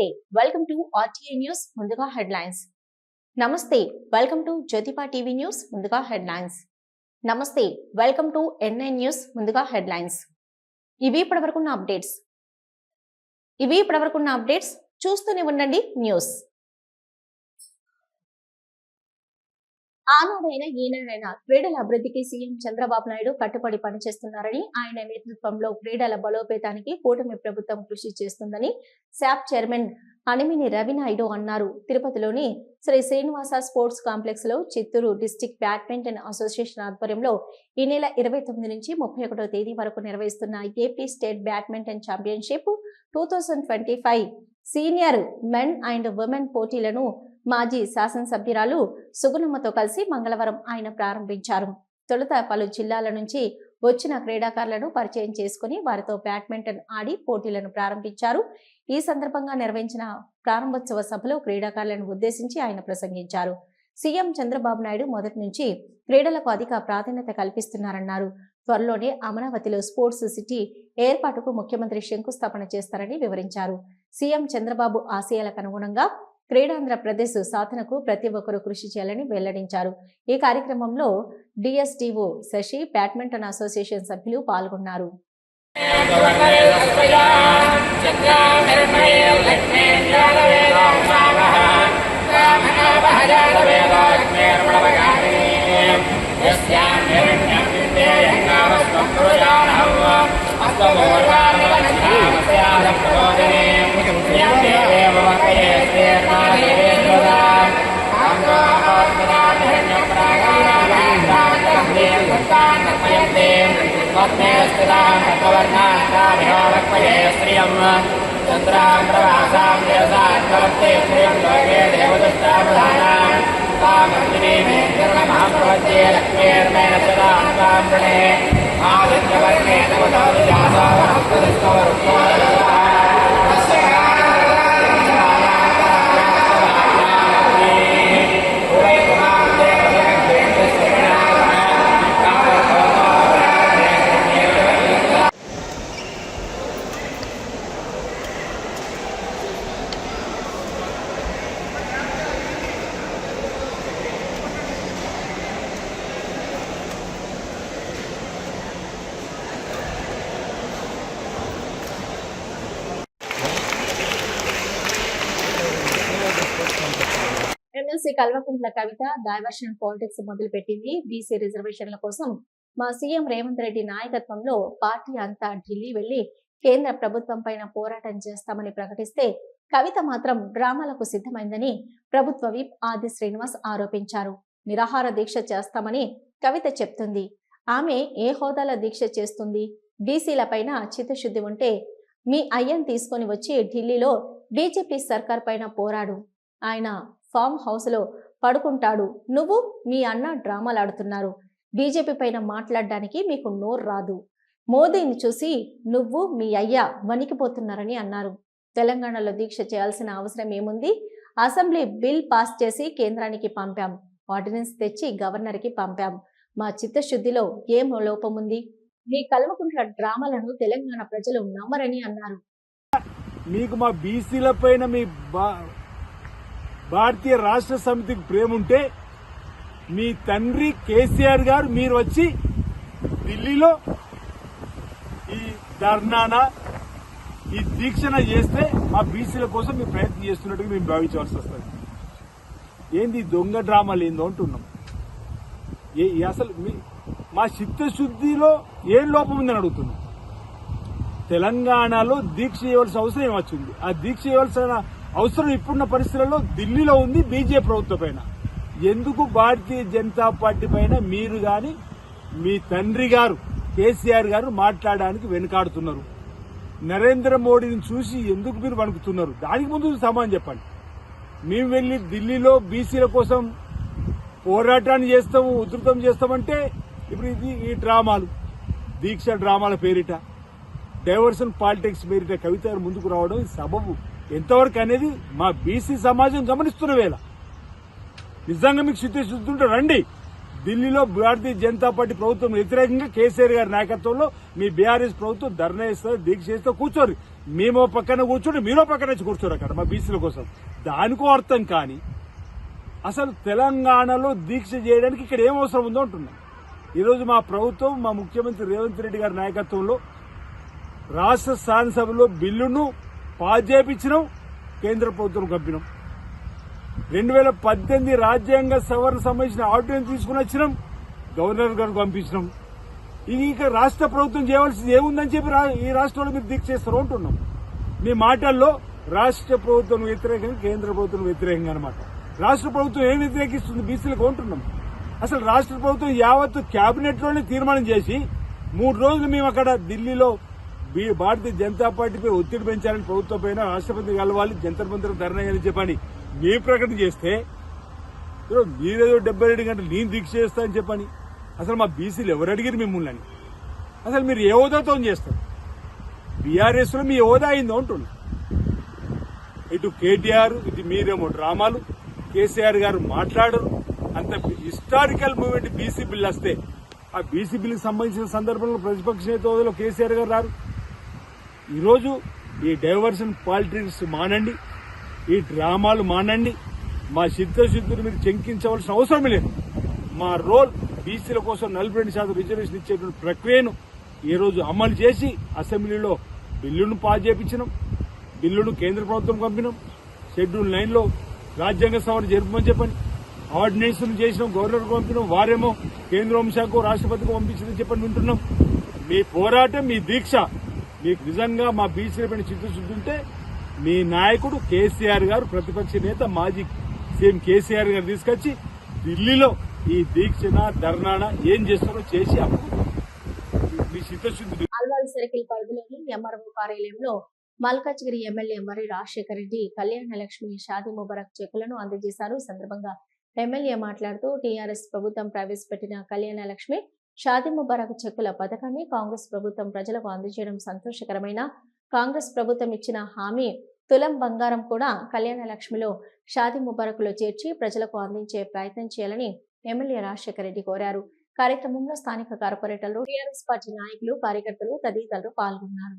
Namaste welcome to RTA news ముందుగా headlines నమస్తే welcome to జ్యోతిపా టీవీ న్యూస్ ముందుగా headlines namaste welcome to NI news ముందుగా headlines ఇవి ఇప్పటివరకున్న అప్డేట్స్ ఇవి ఇప్పటివరకున్న అప్డేట్స్ చూస్తూనే ఉండండి న్యూస్. ఆనాడైన ఈనాడైనా క్రీడల అభివృద్ధికి సీఎం చంద్రబాబు నాయుడు కట్టుబడి పనిచేస్తున్నారని ఆయన నేతృత్వంలో క్రీడల బలోపేతానికి కూటమి ప్రభుత్వం కృషి చేస్తుందని శాప్ చైర్మన్ అనిమిని రవినాయుడు అన్నారు. తిరుపతిలోని శ్రీ శ్రీనివాస స్పోర్ట్స్ కాంప్లెక్స్లో చిత్తూరు డిస్టిక్ బ్యాడ్మింటన్ అసోసియేషన్ ఆధ్వర్యంలో ఈ నెల ఇరవై తొమ్మిది నుంచి ముప్పై ఒకటో తేదీ వరకు నిర్వహిస్తున్న AP state badminton championship two thousand twenty five senior men and women పోటీలను మాజీ శాసనసభ్యురాలు సుగుణమ్మతో కలిసి మంగళవారం ఆయన ప్రారంభించారు. తొలుత పలు జిల్లాల నుంచి వచ్చిన క్రీడాకారులను పరిచయం చేసుకుని వారితో బ్యాడ్మింటన్ ఆడి పోటీలను ప్రారంభించారు. ఈ సందర్భంగా నిర్వహించిన ప్రారంభోత్సవ సభలో క్రీడాకారులను ఉద్దేశించి ఆయన ప్రసంగించారు. సీఎం చంద్రబాబు నాయుడు మొదటి నుంచి క్రీడలకు అధిక ప్రాధాన్యత కల్పిస్తున్నారన్నారు. త్వరలోనే అమరావతిలో స్పోర్ట్స్ సిటీ ఏర్పాటుకు ముఖ్యమంత్రి శంకుస్థాపన చేస్తారని వివరించారు. సీఎం చంద్రబాబు ఆశయాలకు అనుగుణంగా క్రీడాంధ్రప్రదేశ్ సాధనకు ప్రతి ఒక్కరూ కృషి చేయాలని వెల్లడించారు. ఈ కార్యక్రమంలో డిఎస్డిఓ శశి బ్యాడ్మింటన్ అసోసియేషన్ సభ్యులు పాల్గొన్నారు. చంద్రాం ప్రవాసాం దేవసాన్ కలప్తే శ్రియం లోకే దేవదష్టావధానాం తామందిని మే కిరణమహప్రవత్యే లక్ష్మీర్మేణ సదా అంతాంబృణే ఆదిత్యవర్ణే MLC Kalvakuntla Kavitha diversion politics మొదలుపెట్టింది. బీసీ రిజర్వేషన్ల కోసం మా సీఎం రేవంత్ రెడ్డి నాయకత్వంలో పార్టీ అంతా ఢిల్లీ వెళ్ళి కేంద్ర ప్రభుత్వం పైన పోరాటం చేస్తామని ప్రకటిస్తే కవిత మాత్రం డ్రామాలకు సిద్ధమైందని ప్రభుత్వ విప్ ఆది శ్రీనివాస్ ఆరోపించారు. నిరాహార దీక్ష చేస్తామని కవిత చెప్తుంది. ఆమె ఏ హోదాల దీక్ష చేస్తుంది? బీసీల పైన చిత్తశుద్ధి ఉంటే మీ అయ్యన్ తీసుకొని వచ్చి ఢిల్లీలో బీజేపీ సర్కార్ పైన పోరాడు. ఆయన ఫామ్ హౌస్లో పడుకుంటాడు. నువ్వు మీ అన్న డ్రామాలాడుతున్నారు. బీజేపీ పైన మాట్లాడడానికి మీకు నోరు రాదు. మోదీని చూసి నువ్వు మీ అయ్య వణికిపోతున్నారని అన్నారు. తెలంగాణలో దీక్ష చేయాల్సిన అవసరం ఏముంది? అసెంబ్లీ బిల్ పాస్ చేసి కేంద్రానికి పంపాం. ఆర్డినెన్స్ తెచ్చి గవర్నర్కి పంపాం. మా చిత్తశుద్ధిలో ఏం లోపముంది? మీ కల్వకుంట్ల డ్రామాలను తెలంగాణ ప్రజలు నమ్మరని అన్నారు. మీకు మా బీసీల పైన మీ భారతీయ రాష్ట్ర సమితికి ప్రేమ ఉంటే మీ తండ్రి కేసీఆర్ గారు మీరు వచ్చి ఢిల్లీలో ఈ ధర్నాన ఈ దీక్షణ చేస్తే మా బీసీల కోసం మీరు ప్రయత్నం చేస్తున్నట్టుగా మేము భావించవలసి వస్తుంది. ఏంది దొంగ డ్రామాలు ఏందో అంటున్నాం. ఏ అసలు మీ మా చిత్తశుద్ధిలో ఏం లోపం ఉందని అడుగుతున్నాం. తెలంగాణలో దీక్ష చేయవలసిన అవసరం ఏమొచ్చింది? ఆ దీక్ష చేయవలసిన అవసరం ఇప్పుడున్న పరిస్థితుల్లో ఢిల్లీలో ఉంది బీజేపీ ప్రభుత్వం పైన. ఎందుకు భారతీయ జనతా పార్టీ పైన మీరు గాని మీ తండ్రి గారు కేసీఆర్ గారు మాట్లాడడానికి వెనుకాడుతున్నారు? నరేంద్ర మోడీని చూసి ఎందుకు మీరు వణుకుతున్నారు? దానికి ముందు సమాధానం చెప్పండి. మేము వెళ్ళి ఢిల్లీలో బీసీల కోసం పోరాటాన్ని చేస్తాము ఉధృతం చేస్తామంటే ఇప్పుడు ఇది ఈ డ్రామాలు. దీక్ష డ్రామాల పేరిట డైవర్షన్ పాలిటిక్స్ పేరిట కవిత ముందుకు రావడం సబబు. ఎంతవరకు అనేది మా బీసీ సమాజం గమనిస్తున్న వేళ. నిజంగా మీకు శుద్ధి రండి. ఢిల్లీలో భారతీయ జనతా పార్టీ ప్రభుత్వం వ్యతిరేకంగా కేసీఆర్ గారి నాయకత్వంలో మీ బీఆర్ఎస్ ప్రభుత్వం ధర్నా ఇస్తారు దీక్ష చేస్తే కూర్చోరు మేము పక్కన కూర్చోండి మీరో పక్కన వచ్చి కూర్చోరు అక్కడ మా బీసీల కోసం. దానికో అర్థం కానీ అసలు తెలంగాణలో దీక్ష చేయడానికి ఇక్కడ ఏం అవసరం ఉందో అంటున్నాం. ఈరోజు మా ప్రభుత్వం మా ముఖ్యమంత్రి రేవంత్ రెడ్డి గారి నాయకత్వంలో రాష్ట్ర శాసనసభలో బిల్లును పాస్ చేపించినాం కేంద్ర ప్రభుత్వం కప్పినాం రెండు వేల పద్దెనిమిది రాజ్యాంగ సవరణ సంబంధించిన ఆర్డినెన్స్ తీసుకుని వచ్చినాం గవర్నర్ గారికి పంపించినాం. ఇది ఇక రాష్ట్ర ప్రభుత్వం చేయవలసింది ఏముందని చెప్పి రా- ఈ రాష్ట్రంలో మీరు దీక్ష చేస్తారు అంటున్నాం. మీ మాటల్లో రాష్ట్ర ప్రభుత్వం వ్యతిరేకంగా కేంద్ర ప్రభుత్వం వ్యతిరేకంగా అనమాట రాష్ట్ర ప్రభుత్వం ఏం వ్యతిరేకిస్తుంది బీసీలకు ఉంటున్నాం అసలు రాష్ట్ర ప్రభుత్వం యావత్తు క్యాబినెట్లోనే తీర్మానం చేసి మూడు రోజులు మేము అక్కడ ఢిల్లీలో భారతీయ జనతా పార్టీపై ఒత్తిడి పెంచాలని ప్రభుత్వం పైన రాష్ట్రపతి కలవాలి జంతర్ మంత్రం ధర్నా అని చెప్పని మీ ప్రకటన చేస్తే ఈరోజు మీరేదో డెబ్బై రెండు గంటలు నేను దీక్ష చేస్తా అని చెప్పని అసలు మా బీసీలు ఎవరు అడిగారు మిమ్మల్ని అని? అసలు మీరు ఏ హోదాతో చేస్తారు? బీఆర్ఎస్లో మీ హోదా అయిందో అంటున్నా. ఇటు కేటీఆర్ ఇటు మీరేమో డ్రామాలు కేసీఆర్ గారు మాట్లాడరు. అంత హిస్టారికల్ మూమెంట్ బీసీ బిల్ వస్తే ఆ బీసీ బిల్కి సంబంధించిన సందర్భంలో ప్రతిపక్ష నేత హోదాలో కేసీఆర్ గారు రారు. ఈరోజు ఈ డైవర్షన్ పాలిటిక్స్ మానండి ఈ డ్రామాలు మానండి. మా చిత్తశుద్ధిని మీరు చెంకించవలసిన అవసరం లేదు. మా రోల్ బీసీల కోసం నలభై రెండు శాతం రిజర్వేషన్ ఇచ్చేటువంటి ప్రక్రియను ఈరోజు అమలు చేసి అసెంబ్లీలో బిల్లును పాస్ చేయించినాం బిల్లును కేంద్ర ప్రభుత్వం పంపినాం షెడ్యూల్ నైన్లో రాజ్యాంగ సవరణ జరుపుమని చెప్పండి ఆర్డినేషన్ చేసినాం గవర్నర్కు పంపినాం వారేమో కేంద్ర హోంశాఖకు రాష్ట్రపతికి పంపించిందని చెప్పని వింటున్నాం. మీ పోరాటం మీ దీక్ష మీకు నిజంగా మా బీసీల పైన చిత్తశుద్ధి ఉంటే మీ నాయకుడు కేసీఆర్ గారు ప్రతిపక్ష నేత మాజీ సీఎం కేసీఆర్ గారు తీసుకొచ్చి ఢిల్లీలో ఈ దీక్షణ ధర్నాణ ఏం చేస్తారో చేసి అప్పుడు మీ చిత్తశుద్ధి అల్వాల్ సర్కిల్ పరిధిలోని ఎంఆర్ఓ కార్యాలయంలో మల్కాజ్గిరి ఎమ్మెల్యే మరి రాజశేఖర రెడ్డి కళ్యాణ లక్ష్మి షాది ముబారక్ చెక్కులను అందజేశారు. సందర్భంగా ఎమ్మెల్యే మాట్లాడుతూ టీఆర్ఎస్ ప్రభుత్వం ప్రవేశపెట్టిన కళ్యాణ లక్ష్మి షాదీ ముబారక్ చెక్కుల పథకాన్ని కాంగ్రెస్ ప్రభుత్వం ప్రజలకు అందజేయడం సంతోషకరమైన కాంగ్రెస్ ప్రభుత్వం ఇచ్చిన హామీ తులం బంగారం కూడా కళ్యాణ లక్ష్మిలో షాదీ ముబారకులో చేర్చి ప్రజలకు అందించే ప్రయత్నం చేయాలని ఎమ్మెల్యే రాజశేఖర రెడ్డి కోరారు. కార్యక్రమంలో స్థానిక కార్పొరేటర్లు టీఆర్ఎస్ పార్టీ నాయకులు కార్యకర్తలు తదితరులు పాల్గొన్నారు.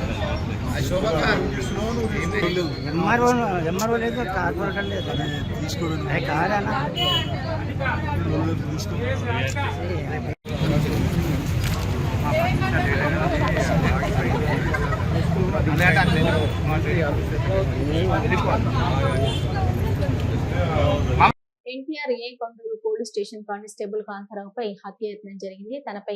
MRO MRO లేదు కార్పొరేటర్ లేదు కాదన్నా NTR A Konduru police station constable కాంతారావుపై హత్యాయత్నం జరిగింది. తనపై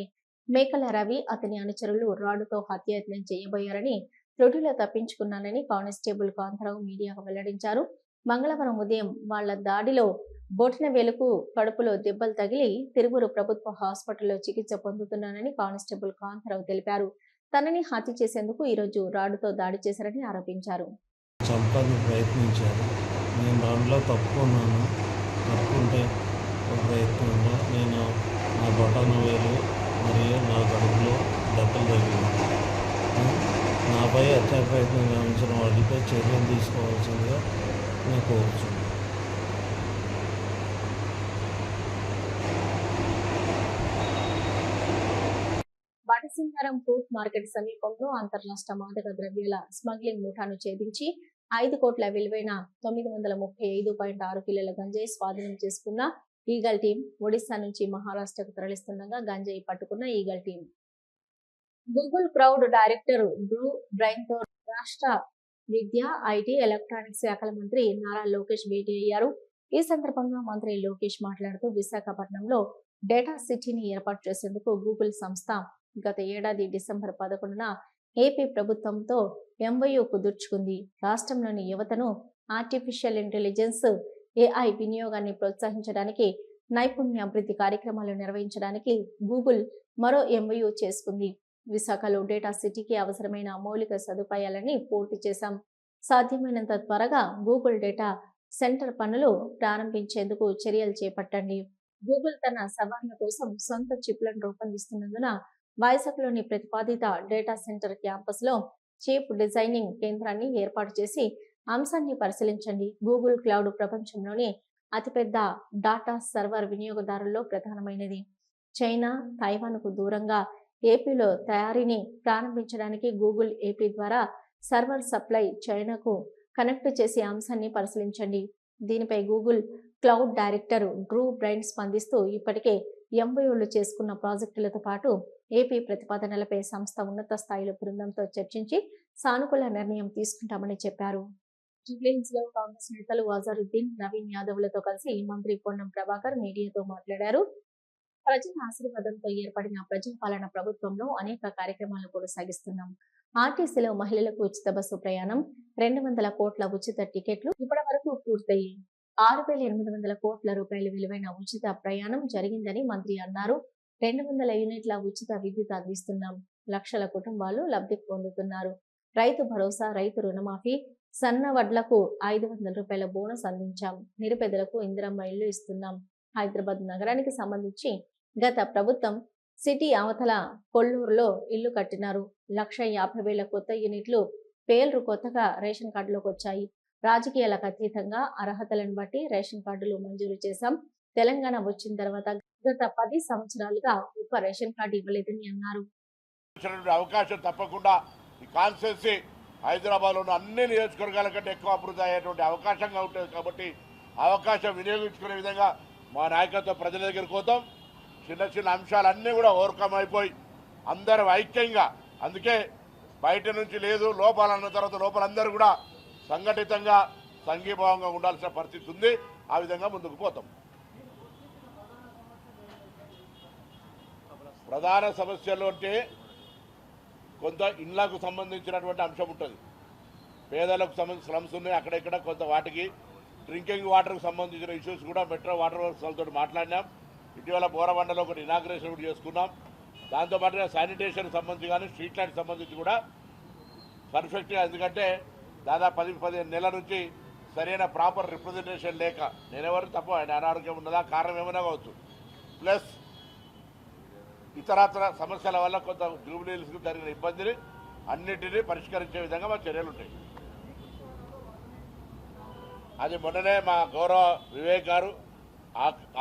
మేకల రవి అతని అనుచరులు రాడుతో హత్యాయత్నం చేయబోయారని త్రుటిలో తప్పించుకున్నానని కానిస్టేబుల్ కాంతారావు మీడియాకు వెల్లడించారు. మంగళవారం ఉదయం వాళ్ళ దాడిలో బొటిన వేలుకు కడుపులో దెబ్బలు తగిలి తిరువురు ప్రభుత్వ హాస్పిటల్లో చికిత్స పొందుతున్నానని కానిస్టేబుల్ కాంతారావు తెలిపారు. తనని హత్య చేసేందుకు ఈరోజు రాడుతో దాడి చేశారని ఆరోపించారు. చంపాలని ప్రయత్నించారు. నేను దాంట్లో తప్పుకున్నాను. ప్రయత్నంలో నేను నా బొటన వేలు మరియు నా కడుపులో దెబ్బలు తగిలి నాపై హత్యా ప్రయత్నం గావించిన వాటిపై చర్యలు తీసుకోవాల్సిందిగా నేను కోరుచున్నాను. బటసింగారం ఫ్రూట్ మార్కెట్ సమీపంలో అంతర్రాష్ట్ర మాదక ద్రవ్యాల స్మగ్లింగ్ ముఠాను ఛేదించి ఐదు కోట్ల విలువైన తొమ్మిది వందల ముప్పై ఐదు పాయింట్ ఆరు కిలోల గంజాయి స్వాధీనం చేసుకున్న ఈగల్ టీం ఒడిశా నుంచి మహారాష్ట్రకు తరలిస్తుండగా గంజాయి పట్టుకున్న eagle team Google cloud director Drew బ్రైన్తో రాష్ట్ర విద్య ఐటీ ఎలక్ట్రానిక్స్ శాఖల మంత్రి నారా లోకేష్ భేటీ అయ్యారు. ఈ సందర్భంగా మంత్రి లోకేష్ మాట్లాడుతూ విశాఖపట్నంలో డేటా సిటీని ఏర్పాటు చేసేందుకు గూగుల్ సంస్థ గత ఏడాది డిసెంబర్ పదకొండున ఏపీ ప్రభుత్వంతో ఎంవయూ కుదుర్చుకుంది. రాష్ట్రంలోని యువతను ఆర్టిఫిషియల్ ఇంటెలిజెన్స్ ఏఐ వినియోగాన్ని ప్రోత్సహించడానికి నైపుణ్య అభివృద్ధి కార్యక్రమాలు నిర్వహించడానికి గూగుల్ మరో ఎంవయూ చేసుకుంది. విశాఖలో డేటా సిటీకి అవసరమైన మౌలిక సదుపాయాలని పూర్తి చేశాం. సాధ్యమైనంత త్వరగా గూగుల్ డేటా సెంటర్ పనులు ప్రారంభించేందుకు చర్యలు చేపట్టండి. గూగుల్ తన సవాళ్ళ కోసం సొంత చిప్లను రూపొందిస్తున్నందున వైజాగ్లోని ప్రతిపాదిత డేటా సెంటర్ క్యాంపస్లో చీప్ డిజైనింగ్ కేంద్రాన్ని ఏర్పాటు చేసి అంశాన్ని పరిశీలించండి. గూగుల్ క్లౌడ్ ప్రపంచంలోని అతిపెద్ద డాటా సర్వర్ వినియోగదారుల్లో ప్రధానమైనది. చైనా తైవాన్కు దూరంగా ఏపీలో తయారీని ప్రారంభించడానికి గూగుల్ ఏపీ ద్వారా సర్వర్ సప్లై చైనాకు కనెక్ట్ చేసే అంశాన్ని పరిశీలించండి. దీనిపై Google cloud director Drew Brine స్పందిస్తూ ఇప్పటికే ఎంవయోలు చేసుకున్న ప్రాజెక్టులతో పాటు ఏపీ ప్రతిపాదనలపై సంస్థ ఉన్నత స్థాయిలో బృందంతో చర్చించి సానుకూల నిర్ణయం తీసుకుంటామని చెప్పారు. రిలయన్స్లో కాంగ్రెస్ నేతలు అజరుద్దీన్ నవీన్ యాదవ్లతో కలిసి మంత్రి పొన్నం ప్రభాకర్ మీడియాతో మాట్లాడారు. ప్రజల ఆశీర్వాదంతో ఏర్పడిన ప్రజాపాలన ప్రభుత్వంలో అనేక కార్యక్రమాలు కొనసాగిస్తున్నాం. ఆర్టీసీలో మహిళలకు ఉచిత బస్సు ప్రయాణం రెండు వందల కోట్ల ఉచిత టికెట్లు ఇప్పటి వరకు పూర్తయి ఆరు వేల ఎనిమిది వందల కోట్ల రూపాయలు విలువైన ఉచిత ప్రయాణం జరిగిందని మంత్రి అన్నారు. రెండు వందల యూనిట్ల ఉచిత విద్యుత్ అందిస్తున్నాం. లక్షల కుటుంబాలు లబ్ధి పొందుతున్నారు. రైతు భరోసా రైతు రుణమాఫీ సన్న వడ్లకు ఐదు వందల రూపాయల బోనస్ అందించాం. నిరుపేదలకు ఇందిరమ్మ ఇల్లు ఇస్తున్నాం. హైదరాబాద్ నగరానికి సంబంధించి గత ప్రభుత్వం సిటీ అవతల కొల్లూరులో ఇల్లు కట్టినారు. లక్ష యాభై వేల కొత్త యూనిట్లు పేర్లు కొత్తగా రేషన్ కార్డులోకి వచ్చాయి. రాజకీయాలకు అతీతంగా అర్హతలను బట్టి రేషన్ కార్డులు మంజూరు చేశాం. తెలంగాణ వచ్చిన తర్వాత గత పది సంవత్సరాలుగా ఒక్క రేషన్ కార్డు ఇవ్వలేదని అన్నారు. అవకాశం తప్పకుండా ఈ కాన్స్టెన్సీ హైదరాబాద్లో ఉన్న అన్ని నియోజకవర్గాల కంటే ఎక్కువ అభివృద్ధి అయ్యేటువంటి అవకాశంగా ఉంటుంది కాబట్టి అవకాశం వినియోగించుకునే విధంగా మా నాయకత్వం ప్రజల దగ్గరికి పోతాం చిన్న చిన్న అంశాలన్నీ కూడా ఓవర్కమ్ అయిపోయి అందరూ ఐక్యంగా అందుకే బయట నుంచి లేదు లోపల తర్వాత లోపల అందరూ కూడా సంఘటితంగా సంఘీభావంగా ఉండాల్సిన పరిస్థితి ఉంది. ఆ విధంగా ముందుకు పోతాం. ప్రధాన సమస్యలు అంటే కొంత ఇండ్లకు సంబంధించినటువంటి అంశం ఉంటుంది. పేదలకు సంబంధించిన స్లమ్స్ ఉన్నాయి అక్కడ ఇక్కడ కొంత వాటికి డ్రింకింగ్ వాటర్కి సంబంధించిన ఇష్యూస్ కూడా మెట్రో వాటర్ వర్క్స్ వాళ్ళతో మాట్లాడినాం. ఇటీవల బోరబండలో ఒకటి ఇనాగ్రేషన్ కూడా చేసుకున్నాం. దాంతోపాటుగా శానిటేషన్ సంబంధించి కానీ స్ట్రీట్ లైట్ సంబంధించి కూడా పర్ఫెక్ట్గా ఎందుకంటే దాదాపు పది పదిహేను నెలల నుంచి సరైన ప్రాపర్ రిప్రజెంటేషన్ లేక నేనెవరు తప్ప ఆయన అనారోగ్యం ఉన్నదా కారణం ఏమైనా కావచ్చు. ప్లస్ ఇతరత్ర సమస్యల వల్ల కొంత జూబిలీస్కి జరిగిన ఇబ్బందిని అన్నిటినీ పరిష్కరించే విధంగా మా చర్యలు ఉంటాయి. అది మొన్ననే మా గౌరవ వివేక్ గారు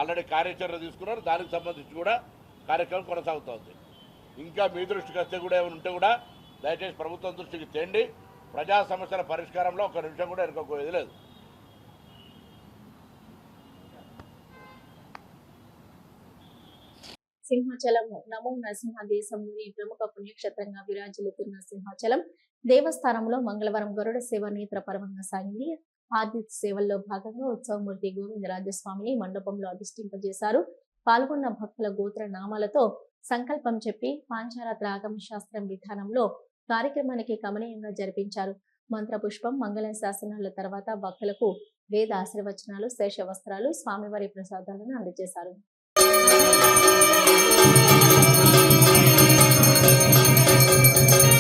ఆల్రెడీ కార్యాచరణ తీసుకున్నారు. దానికి సంబంధించి కూడా కార్యక్రమం కొనసాగుతోంది. ఇంకా మీ దృష్టికి వస్తే కూడా ఏమైనా ఉంటే కూడా దయచేసి ప్రభుత్వం దృష్టికి తేండి. ప్రజా సమస్యల పరిష్కారంలో ఒక నిమిషం కూడా ఎన్నుకోపోయేది లేదు. సింహాచలం నమో నరసింహ దేశంలోని ప్రముఖ పుణ్యక్షేత్రంగా విరాజిల్లుతున్న సింహాచలం దేవస్థానంలో మంగళవారం గరుడ సేవ నేత్ర పర్వంగా సాగింది. ఆదిత్య సేవల్లో భాగంగా ఉత్సవమూర్తి గోవిందరాజస్వామిని మండపంలో అధిష్ఠింపజేశారు. పాల్గొన్న భక్తుల గోత్ర నామాలతో సంకల్పం చెప్పి పాంచారాత్ర ఆగమ శాస్త్రం విధానంలో కార్యక్రమానికి కమనీయంగా జరిపించారు. మంత్రపుష్పం మంగళ శాసనాల తర్వాత భక్తులకు వేద ఆశీర్వచనాలు శేష వస్త్రాలు స్వామివారి ప్రసాదాలను అందజేశారు. అనంతో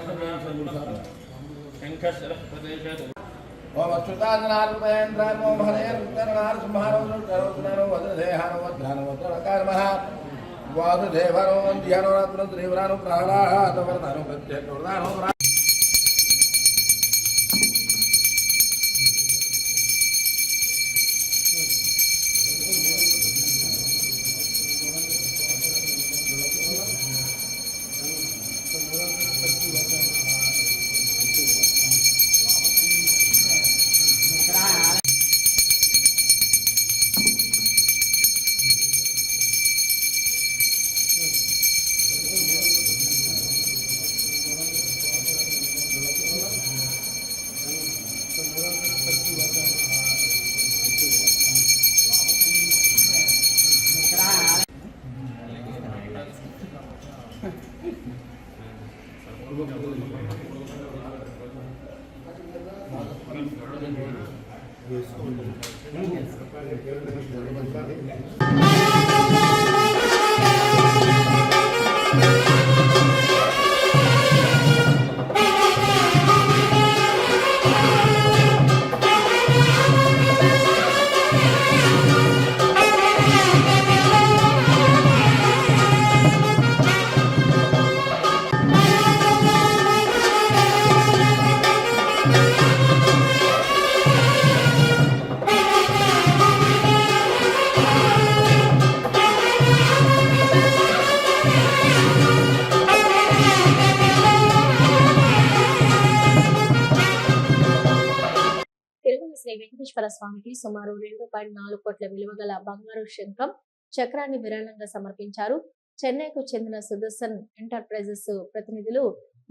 దక్షిణ శంఖశరః ప్రదేశే ఓం అచ్యుతాజనార్పేంద్రాన్ ఓం హరేరుత్తరనార సంహారో శ్రీ వెంకటేశ్వర స్వామికి సుమారు రెండు పాయింట్ నాలుగు కోట్ల విలువ గల బంగారు శంఖం చక్రాన్ని విరాళంగా సమర్పించారు. చెన్నైకు చెందిన సుదర్శన్ ఎంటర్ప్రైజెస్ ప్రతినిధులు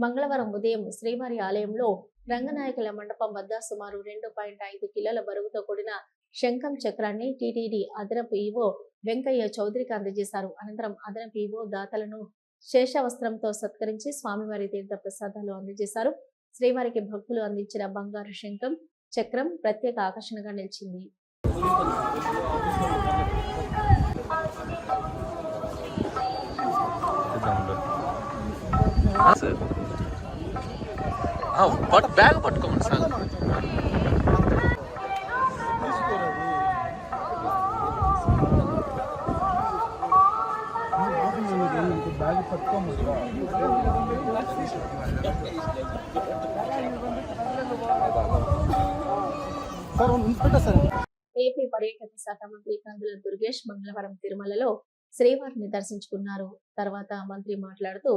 మంగళవారం ఉదయం శ్రీవారి ఆలయంలో రంగనాయకుల మండపం వద్ద సుమారు రెండు పాయింట్ ఐదు కిలోల బరువుతో కూడిన శంఖం చక్రాన్ని టీటీడీ అదనపు ఈవో వెంకయ్య చౌదరికి అందజేశారు. అనంతరం అదనపు ఈవో దాతలను శేషవస్త్రంతో సత్కరించి స్వామివారి తీర్థ ప్రసాదాలు అందజేశారు. శ్రీవారికి భక్తులు అందించిన బంగారు శంఖం చక్రం ప్రత్యేక ఆకర్షణగా నిలిచింది. Bag పట్టుకోమని sir. ఏపీ పర్యాటక శాఖ మంత్రి కందుల దుర్గేష్ మంగళవారం తిరుమలలో శ్రీవారిని దర్శించుకున్నారు. తర్వాత మంత్రి మాట్లాడుతూ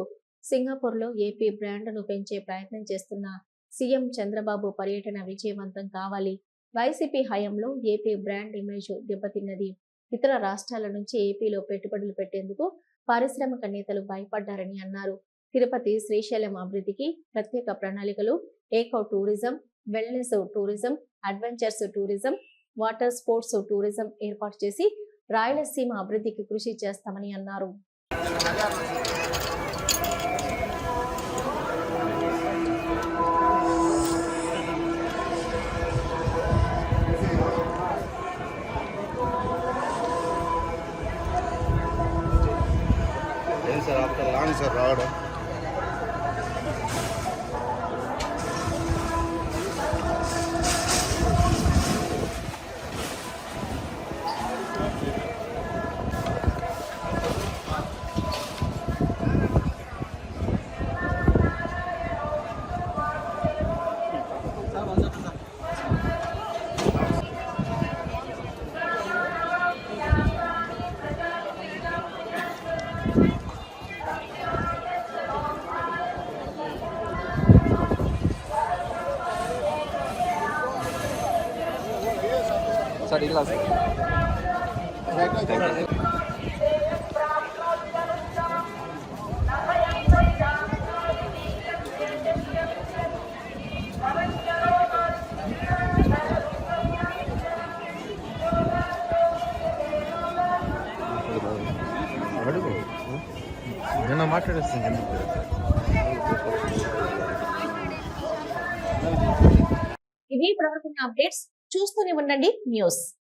సింగపూర్లో ఏపీ బ్రాండ్ను పెంచే ప్రయత్నం చేస్తున్న సీఎం చంద్రబాబు పర్యటన విజయవంతం కావాలి. వైసీపీ హయాంలో ఏపీ బ్రాండ్ ఇమేజ్ దెబ్బతిన్నది. ఇతర రాష్ట్రాల నుంచి ఏపీలో పెట్టుబడులు పెట్టేందుకు పారిశ్రామిక నేతలు భయపడ్డారని అన్నారు. తిరుపతి శ్రీశైలం అభివృద్ధికి ప్రత్యేక ప్రణాళికలు eco tourism wellness tourism adventures tourism water sports tourism ఏర్పాటు చేసి రాయలసీమ అభివృద్ధికి కృషి చేస్తామని అన్నారు. సార్ రావడం? సార్ ఇలా సార్ అడుగు నిన్న మాట్లాడేస్తుంది. ఎందుకు ఇవి ప్రవర్తన అప్డేట్స్. చూస్తూనే ఉండండి. న్యూస్.